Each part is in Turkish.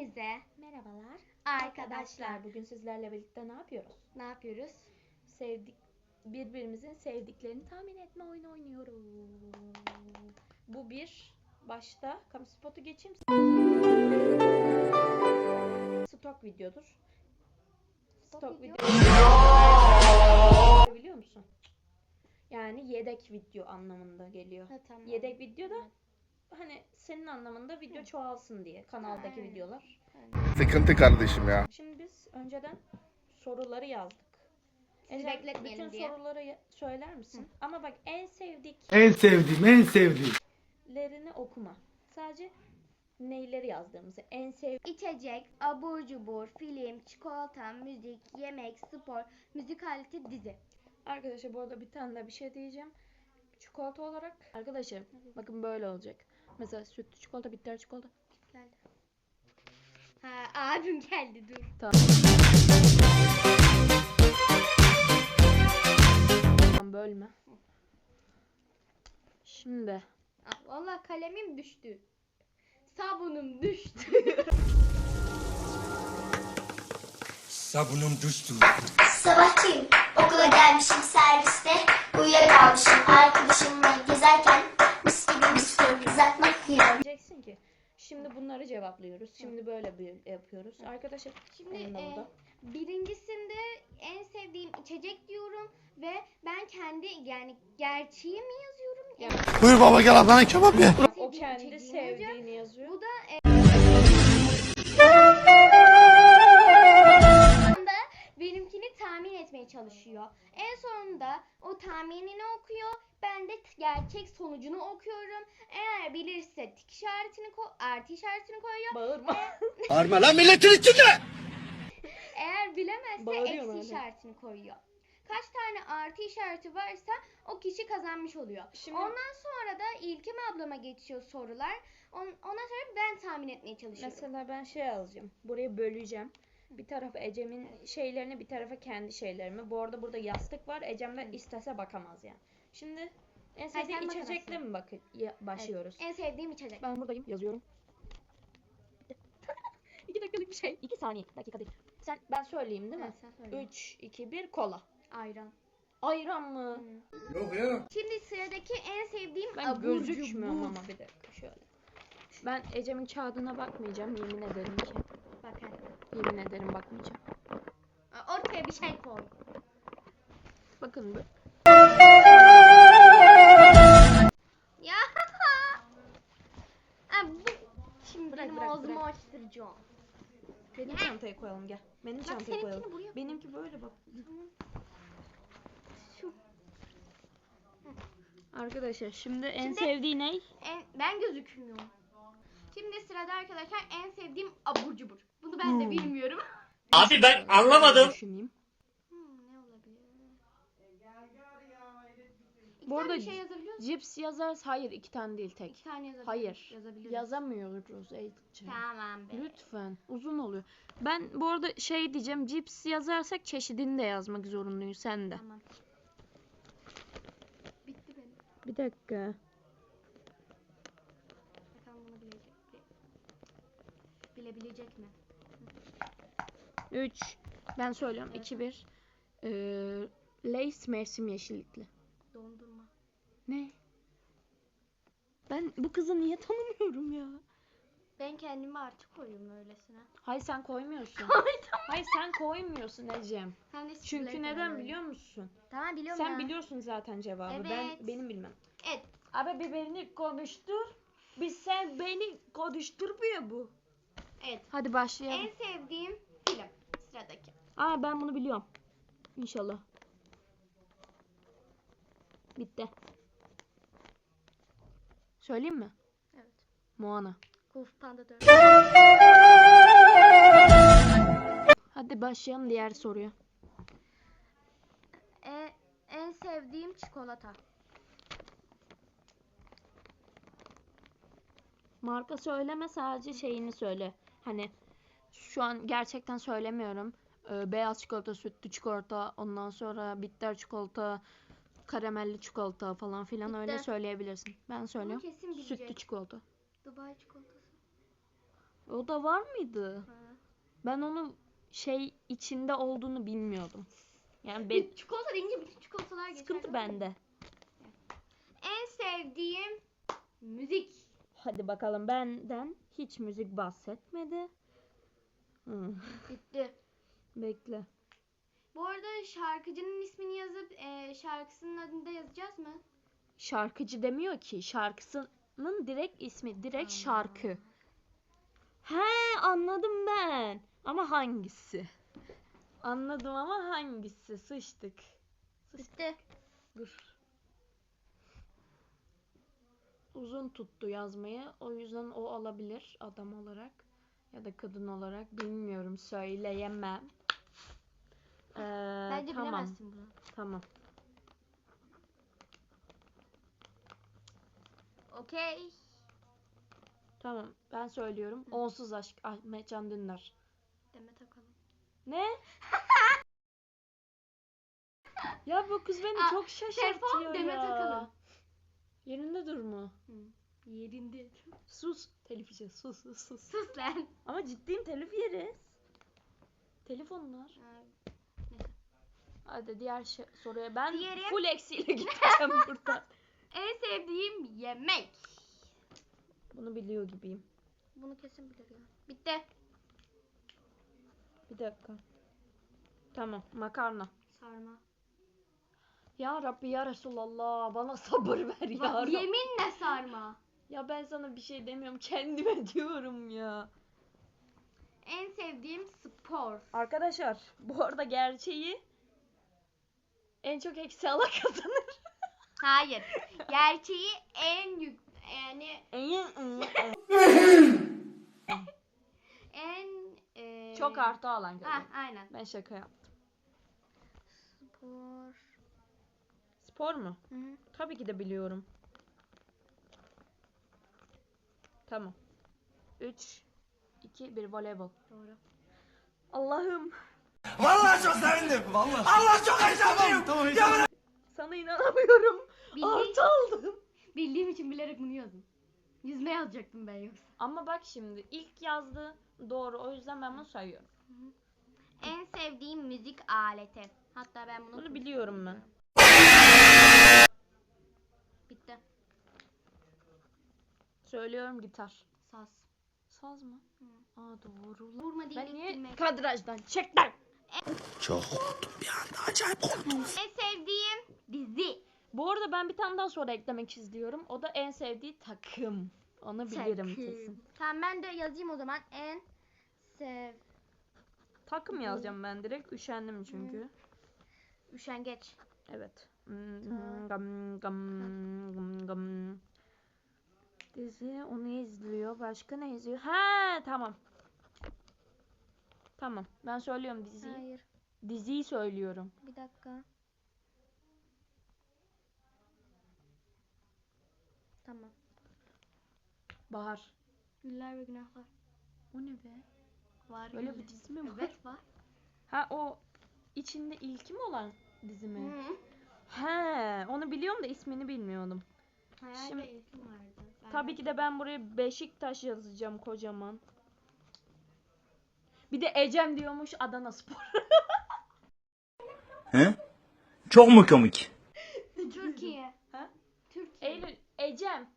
Hepinize merhabalar. Arkadaşlar bugün sizlerle birlikte ne yapıyoruz? Ne yapıyoruz? Sevdik birbirimizin sevdiklerini tahmin etme oyunu oynuyoruz. Bu bir başta kamu spotu geçeyim. Stok videodur. Stok video? video. Biliyor musun? Yani yedek video anlamında geliyor. Ha, tamam. Yedek video da hani senin anlamında video çoğalsın diye kanaldaki Aynen. videolar. Sıkıntı kardeşim ya. Şimdi biz önceden soruları yazdık. Sizi Ecem, bekletmeyelim bütün diye. soruları ya- söyler misin? Ama bak en sevdiklerini En sevdiğim, en sevdiğim. okuma. Sadece neyleri yazdığımızı. En sev İçecek, abur cubur, film, çikolata, müzik, yemek, spor, müzik aleti, dizi. Arkadaşlar bu arada bir tane daha bir şey diyeceğim. Çikolata olarak arkadaşlar bakın böyle olacak. Mesela sütlü çikolata, bitter çikolata. Geldi. Ha abim geldi dur. Tamam bölme. Şimdi Aa, Vallahi kalemim düştü. Sabunum düştü. Sabunum düştü. Sabahçıyım. Okula gelmişim serviste. Uyuyakalmışım arkadaşımla gezerken diyeceksin ki şimdi bunları cevaplıyoruz. Şimdi böyle bir yapıyoruz. Arkadaşlar Şimdi e, birincisinde en sevdiğim içecek diyorum ve ben kendi yani gerçeği mi yazıyorum? Ya. En Buyur baba gel ablana kebap ye. O kendi sevdiğini yazıyor. Bu da e, benimkini tahmin etmeye çalışıyor. Sonunda o tahminini okuyor. Ben de gerçek sonucunu okuyorum. Eğer bilirse tik işaretini ko- artı işaretini koyuyor. Bağırma. Bağırma lan milletin içinde. Eğer bilemezse Bağırıyor eksi böyle. işaretini koyuyor. Kaç tane artı işareti varsa o kişi kazanmış oluyor. Şimdi- Ondan sonra da İlkim ablama geçiyor sorular. On, ondan sonra ben tahmin etmeye çalışıyorum. Mesela ben şey yazacağım. Burayı böleceğim. Bir tarafa Ecem'in şeylerini bir tarafa kendi şeylerimi. Bu arada burada yastık var. Ecem de istese bakamaz yani. Şimdi en sevdiğin sen içecekle mi bak ya- başlıyoruz? En sevdiğim içecek. Ben buradayım. Yazıyorum. İki dakikalık bir şey. İki saniye. Dakika değil. Sen, ben söyleyeyim değil mi? Evet, sen söyle. 3, 2, 1 kola. Ayran. Ayran mı? Yok ya. Şimdi sıradaki en sevdiğim Ben abur gözükmüyorum cubur. ama bir dakika şöyle. Ben Ecem'in kağıdına bakmayacağım. Yemin ederim ki. Yemin ederim bakmayacağım. Ortaya bir şey koy. Bakın bu. Ya. Aa, bu. Şimdi Bırak, benim bırak, ağzımı bırak. açtıracağım. Benim çantaya koyalım gel. Benim Bak, çantaya seninkini koyalım. buraya koy. Benimki böyle bak. Şu. Arkadaşlar şimdi en Şimdi- sevdiği ne? En, ben gözükmüyorum. Şimdi sırada arkadaşlar en sevdiğim abur cubur. Bunu ben de bilmiyorum. Abi ben anlamadım. Düşüneyim. Hmm, ne olabilir? İki Bu tane arada şey yazabiliyor musun? Cips yazarız. Hayır iki tane değil tek. İki tane yazabilir. Hayır. Yazabiliriz. Yazamıyoruz Ecem. Tamam be. Lütfen. Uzun oluyor. Ben bu arada şey diyeceğim. Cips yazarsak çeşidini de yazmak zorundayım. Sen de. Tamam. Bitti benim. Bir dakika. Bakalım bunu bilecek. Bile, bilebilecek mi? 3. Ben söylüyorum. 2 1. Ee, Lays mevsim yeşillikli. Dondurma. Ne? Ben bu kızı niye tanımıyorum ya? Ben kendime artı koyuyorum öylesine. Hayır sen koymuyorsun. Hayır sen koymuyorsun Ecem. De Çünkü neden falan biliyor musun? Tamam biliyorum Sen ya. biliyorsun zaten cevabı. Ben Evet. benim bilmem. Evet. Abi bir beni konuştur. Bir sen beni konuşturmuyor bu. Evet. Hadi başlayalım. En sevdiğim film. Sıradaki. Aa ben bunu biliyorum. İnşallah. Bitti. Söyleyeyim mi? Evet. Moana. Kung Fu Panda 4. Hadi başlayalım diğer soruya. E, en sevdiğim çikolata. Marka söyleme sadece şeyini söyle. Hani şu an gerçekten söylemiyorum. Ee, beyaz çikolata, sütlü çikolata, ondan sonra bitter çikolata, karamelli çikolata falan filan öyle Bitter. söyleyebilirsin. Ben söylüyorum. kesin Sütlü çikolata. Dubai çikolatası. O da var mıydı? Ben onun şey içinde olduğunu bilmiyordum. Yani ben, çikolata deyince bütün çikolatalar geçer. sıkıntı bende. En sevdiğim müzik. Hadi bakalım benden hiç müzik bahsetmedi. Hı, Bitti. bekle. Bu arada şarkıcının ismini yazıp e, şarkısının adını da yazacağız mı? Şarkıcı demiyor ki. Şarkısının direkt ismi. Direkt şarkı. He anladım ben. Ama hangisi? Anladım ama hangisi? Sıçtık. Bitti. Dur. Uzun tuttu yazmayı. O yüzden o alabilir adam olarak. Ya da kadın olarak. Bilmiyorum. Söyleyemem. Ee, Bence tamam. bilemezsin bunu. Tamam. Okey. Tamam. Ben söylüyorum. Onsuz aşk. Ahmet Can Dündar. Demet Akalın. Ne? ya bu kız beni Aa, çok şaşırtıyor Demet ya. Akalın. Yerinde durma. Yerinde. Sus. Telif yiyeceğiz. Sus sus sus. Sus lan. Ama ciddiyim telif yeriz. Telif onlar. Hadi diğer şey, soruya ben Diğeri? full eksiyle gideceğim buradan. En sevdiğim yemek. Bunu biliyor gibiyim. Bunu kesin bilir ya. Bitti. Bir dakika. Tamam makarna. Sarma. Ya Rabbi ya Resulallah bana sabır ver ya Bak, Rabbi. yeminle sarma. Ya ben sana bir şey demiyorum kendime diyorum ya. En sevdiğim spor. Arkadaşlar bu arada gerçeği en çok eksi alan kazanır. Hayır. Gerçeği en yük yani en e, çok artı alan Ha kazanır. aynen. Ben şaka yaptım. Spor. Spor mu? Hı. Tabii ki de biliyorum. Tamam. 3 2 1 voleybol. Doğru. Allah'ım Vallahi çok sevindim. Vallahi. Allah çok heyecanlıyım. Tamam, tamam. sana inanamıyorum. Bildiğim, Artı aldım. bildiğim için bilerek bunu yazdım. Yüzme yazacaktım ben yoksa. Ama bak şimdi ilk yazdı doğru o yüzden ben bunu sayıyorum. En sevdiğim müzik aleti. Hatta ben bunu Bunu biliyorum ben. Bitti. Söylüyorum gitar. Saz. Saz mı? Aa doğru. Vurma değil Ben niye kadrajdan çek lan. Çok korktum bir anda. Acayip korktum. En sevdiğim dizi. Bu arada ben bir tane daha soru eklemek istiyorum. O da en sevdiği takım. Onu bilirim Takım. kesin. Tamam ben de yazayım o zaman. En sev... Takım yazacağım ben direkt. Üşendim çünkü. Üşengeç. Evet. Gam, gam, gam, gam. Dizi onu izliyor. Başka ne izliyor? Ha tamam. Tamam. Ben söylüyorum diziyi. Hayır. Diziyi söylüyorum. Bir dakika. Tamam. Bahar. Güller ve günahlar. O ne be? Var. Böyle güller. bir dizi mi var? Evet var. Ha o içinde ilki mi olan dizi mi? Hı. He, onu biliyorum da ismini bilmiyordum. Hayal Şimdi- ilkim vardı. Tabii ki de ben buraya Beşiktaş yazacağım kocaman. Bir de Ecem diyormuş Adana Spor. He? Çok mu komik? Türkiye. Ha? Türkiye. Eylül, Ecem.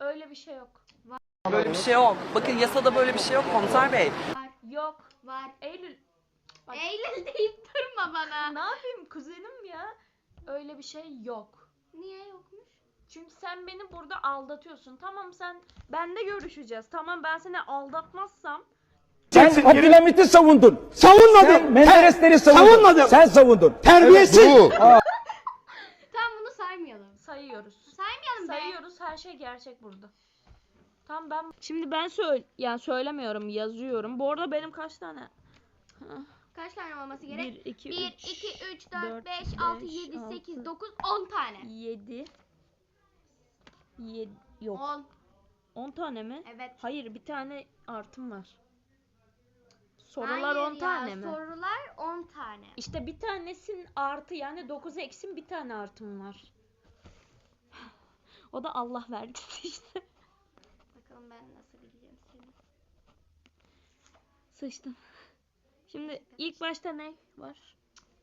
Öyle bir şey yok. Böyle bir şey yok. Bakın yasada böyle bir şey yok komiser bey. Var. Yok. Var. Eylül. Bak- Eylül deyip durma bana. Ne yapayım kuzenim ya? Öyle bir şey yok. Niye yokmuş? Çünkü sen beni burada aldatıyorsun. Tamam sen benle görüşeceğiz. Tamam ben seni aldatmazsam Sen Abdülhamit'i savundun. Savunmadım. Sen Menderesleri savundun. savunmadım. Sen savundun. Terbiyesiz. Evet, bu. Tamam bunu saymayalım. sayıyoruz. Saymayalım be. Sayıyoruz her şey gerçek burada. Tamam ben şimdi ben söyle yani söylemiyorum yazıyorum. Bu arada benim kaç tane? Kaç tane olması gerek? 1 2 1, 3 2, 3, 4, 4, 5, 6, beş, 7, altı. 8, 9, 10 tane. 7 7 yok 10. 10 tane mi? Evet. Hayır bir tane artım var. Sorular Hayır 10 ya, tane mi? Sorular 10 tane. İşte bir tanesin artı yani 9 eksin bir tane artım var. O da Allah vergisi işte. Bakalım ben nasıl bileceğim seni. Sıçtım. Şimdi ilk başta ne var?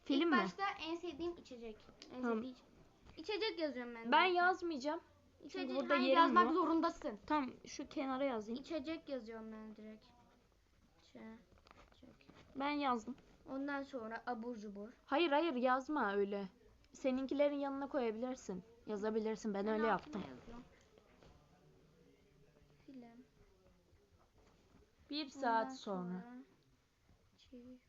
Film İlk mi? başta en sevdiğim içecek. En Tamam. sevdiğim içecek yazıyorum ben. Ben direkt. yazmayacağım. İçecek, burada yerim yazmak yok. zorundasın. Tamam şu kenara yazayım. İçecek yazıyorum ben direkt. İçecek. Ben yazdım. Ondan sonra abur cubur. Hayır hayır yazma öyle. Seninkilerin yanına koyabilirsin. Yazabilirsin. Ben öyle yaptım. yazıyorum. Film. Bir Ondan saat sonra. Çikolata.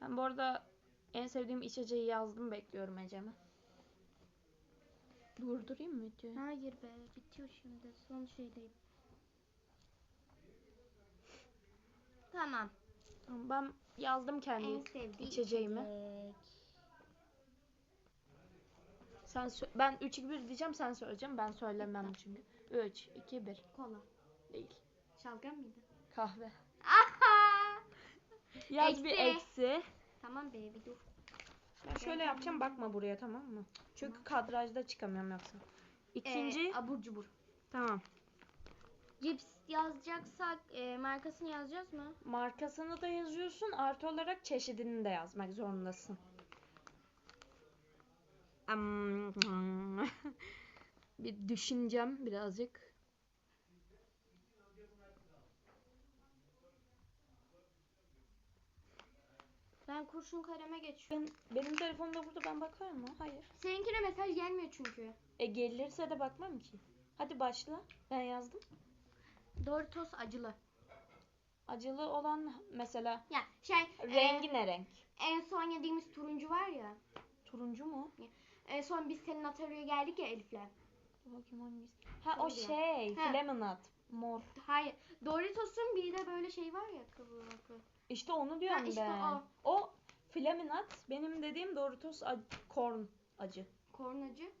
Ben bu arada en sevdiğim içeceği yazdım. Bekliyorum Ecem'i. Durdurayım mı videoyu? Hayır be bitiyor şimdi son şeydeyim. Tamam. Tamam, Ben yazdım kendi En sevdiğim içeceğimi. içecek. Sen sö- ben 3 2 1 diyeceğim sen söyleyeceğim. Ben söylemem çünkü. 3 2 1 Kola. değil. Şalgam mıydı? Kahve. Aha! Yaz bir Eksi. eksi. Tamam be bir dur. Ben şöyle yapacağım bakma buraya tamam mı? Çünkü kadrajda çıkamıyorum yoksa. İkinci Ee, abur cubur. tamam. Cips yazacaksak e, markasını yazacağız mı? Markasını da yazıyorsun artı olarak çeşidini de yazmak zorundasın. Bir düşüneceğim birazcık. Ben kurşun kaleme geçiyorum. Ben, benim telefonda burada ben bakarım mı? Hayır. Seninkine mesaj gelmiyor çünkü. E gelirse de bakmam ki. Hadi başla. Ben yazdım. Doritos acılı. Acılı olan mesela Ya şey rengi e, ne renk? en son yediğimiz turuncu var ya. Turuncu mu? En son biz senin atölyeye geldik ya Elif'le. Dur bakayım hangisi. Ha o şey. Ha. Flaminat. Mor. Hayır. Doritos'un bir de böyle şey var ya kıvırcık. İşte onu diyorum işte ben. o. O Flaminat benim dediğim Doritos ac- corn acı. Kornacı.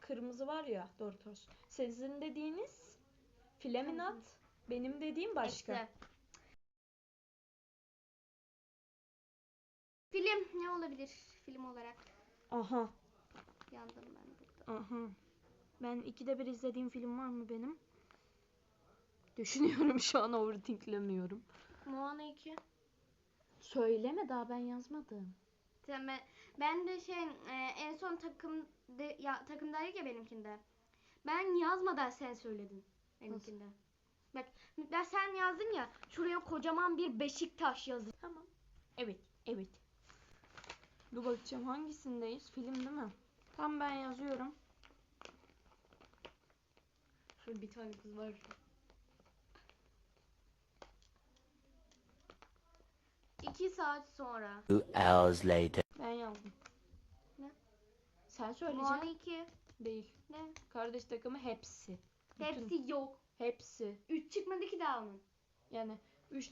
Kırmızı var ya Doritos. Sizin dediğiniz Flaminat. Benim dediğim başka. Eksi. Film ne olabilir film olarak? Aha. Yandım ben burada. Aha. Ben ikide bir izlediğim film var mı benim? Düşünüyorum şu an overthinklemiyorum. Moana 2. Söyleme daha ben yazmadım. Tamam. Ben de şey e, en son takım de, ya takımdaydık ya benimkinde. Ben yazmadan sen söyledin benimkinde. Bak ben sen yazdın ya şuraya kocaman bir Beşiktaş yazı. Tamam. Evet, evet. Dur bakacağım hangisindeyiz? Film değil mi? Tam ben yazıyorum. Şurada bir tane kız var. İki saat sonra. Ben yazdım. Ne? Sen söyleyeceksin. 2. Değil. Ne? Kardeş takımı hepsi. Bütün- Hepsi yok. Hepsi. Üç çıkmadı ki daha onun. Yani üç,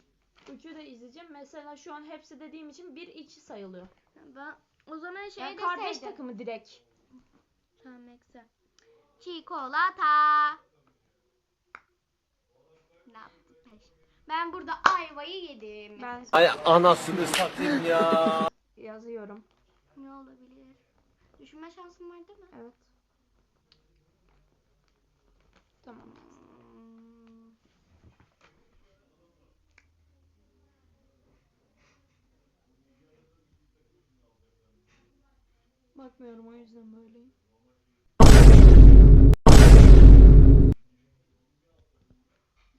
üçü de izleyeceğim. Mesela şu an hepsi dediğim için bir iki sayılıyor. Ben o zaman şey Yani kardeş deseydim. takımı direkt. Tamam ekse. Çikolata. Ne yaptım peş? Ben burada ayvayı yedim. Ben Ay anasını satayım ya. yazıyorum. Ne olabilir? Düşünme şansım var değil mi? Evet. Tamam. Bakmıyorum o yüzden böyleyim.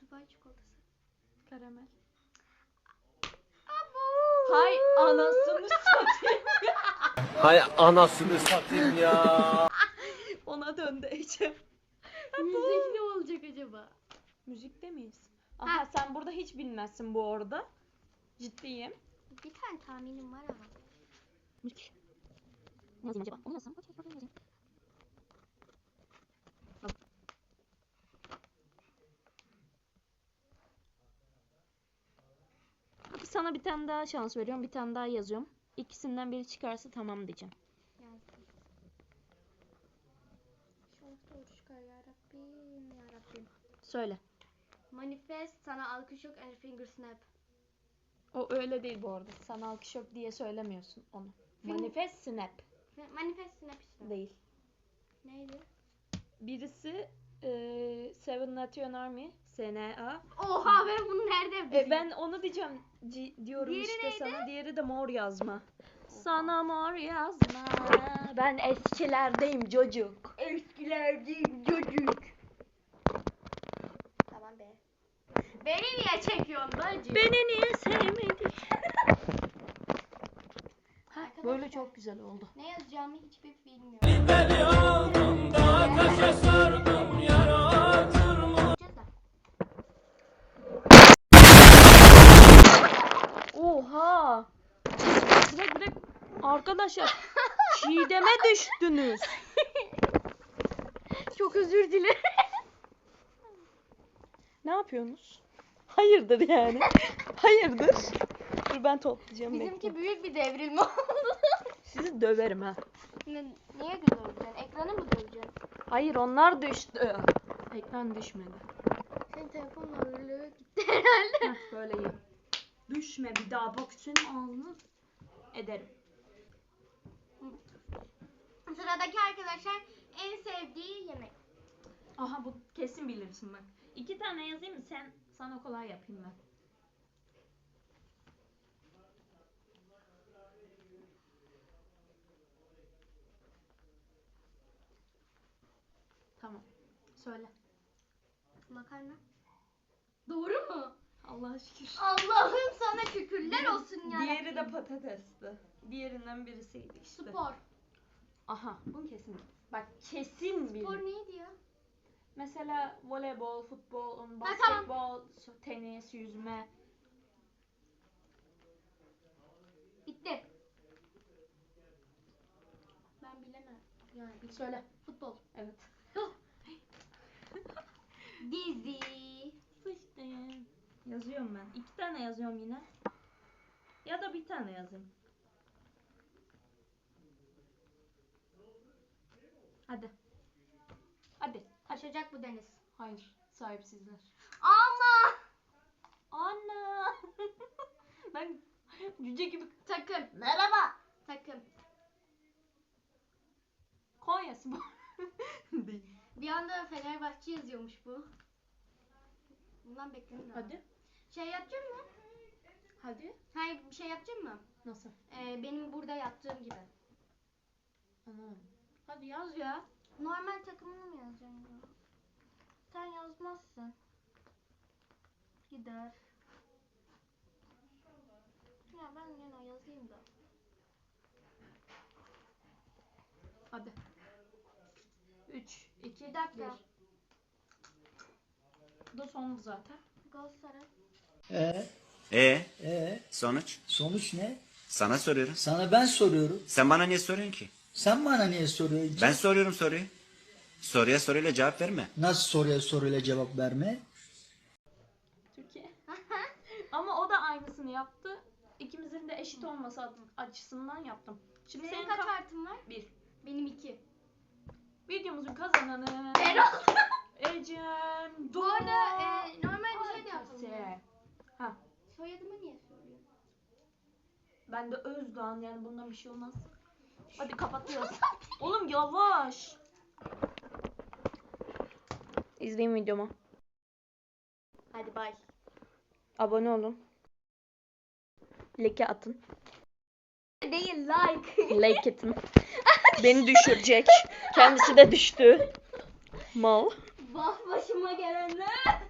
Dubai çikolatası. Karamel. Hay anasını satayım. Hay anasını satayım ya. Ona döndü Ecem. Müzik ne olacak acaba? Müzikte miyiz? Aha Ha. sen burada hiç bilmezsin bu arada. Ciddiyim. Bir tane tahminim var ama. Müzik. Ne yazayım acaba? Onu yazsam. Okey, bakayım yazayım. Sana bir tane daha şans veriyorum. Bir tane daha yazıyorum. İkisinden biri çıkarsa tamam diyeceğim. Yazdım. İnşallah doğru çıkar. Söyle. Manifest sana alkış yok and finger snap. O öyle değil bu arada. Sana alkış yok diye söylemiyorsun onu. Manifest snap. Manifest Snapchat. Değil. Neydi? Birisi Seven Nation Army, SNA. Oha ben bunu nerede E, bileyim? ben onu diyeceğim ci- diyorum Diğeri işte neydi? sana. Diğeri de mor yazma. Sana mor yazma. Ben eskilerdeyim çocuk. Eskilerdeyim çocuk. Tamam be. Beni niye çekiyorsun bacı? Beni niye sevmedin? Arkadaşlar, Böyle çok güzel oldu. Ne yazacağımı hiçbir bilmiyorum. Oha! Arkadaşlar çiğdeme düştünüz. Çok özür dilerim. Ne yapıyorsunuz? Hayırdır yani? Hayırdır? Dur ben toplayacağım. bekle. Bizimki büyük bir devrilme oldu. Sizi döverim ha. Ne, niye döveceksin? Ekranı mı döveceksin? Hayır onlar düştü. Ekran düşmedi. Senin telefonun ağırlığı gitti herhalde. Heh, böyle iyi. Düşme bir daha bak senin ağzını ederim. Sıradaki arkadaşlar en sevdiği yemek. Aha bu kesin bilirsin bak. İki tane yazayım mı? Sen sana kolay yapayım ben. Tamam. Söyle. Makarna. Doğru mu? Allah'a şükür. Allah'ım sana şükürler olsun ya. Diğeri de patatesti. Diğerinden birisiydi işte. Spor. Aha bunu kesin. Bak kesin bil. Spor neydi ya? Mesela voleybol, futbol, tamam. basketbol, tenis, yüzme. Bitti. Ben bilemem. Yani bir Söyle. futbol. Evet. Dizi. Sıçtım. Yazıyorum ben. İki tane yazıyorum yine. Ya da bir tane yazayım. Hadi. Hadi. Taşacak bu deniz. Hayır. Sahipsizler. Ama Anne. ben cüce gibi takım. Merhaba. Takım. Konya Spor. Bir anda Fenerbahçe yazıyormuş bu. Bundan beklenir ama. Hadi. Şey yapacak mı? Hadi. Hayır bir şey yapacak mı? Nasıl? Ee, benim burada yaptığım gibi. Anlamadım. Hadi yaz ya. Normal takımını mı yazacaksın ya? Sen yazmazsın. Gider. Ya ben yine yazayım da. Hadi. 3, 2, Bir dakika. Bu da sondu zaten. Galatasaray. Ee, E ee, sonuç? sonuç ne? Sana soruyorum. Sana ben soruyorum. Sen bana niye soruyorsun ki? Sen bana niye soruyorsun? Ben soruyorum soruyu. Soruya soruyla cevap verme. Nasıl soruya soruyla cevap verme? Türkiye. Ama o da aynısını yaptı. İkimizin de eşit olması adı- açısından yaptım. Şimdi Senin senin kaç ka- artın var? bir. Benim iki. Videomuzun kazananı Erol. Ecem Bu arada e, normal bir şey de yapalım. Arkası. ya. Ha, Soyadımı niye soruyorsun? ben de Özdoğan yani bundan bir şey olmaz. Hadi kapatıyoruz. Oğlum yavaş. İzleyin videomu. Hadi bay. Abone olun. Like atın. Değil like. Like atın. Beni düşürecek. Kendisi de düştü. Mal. Vah başıma gelenler.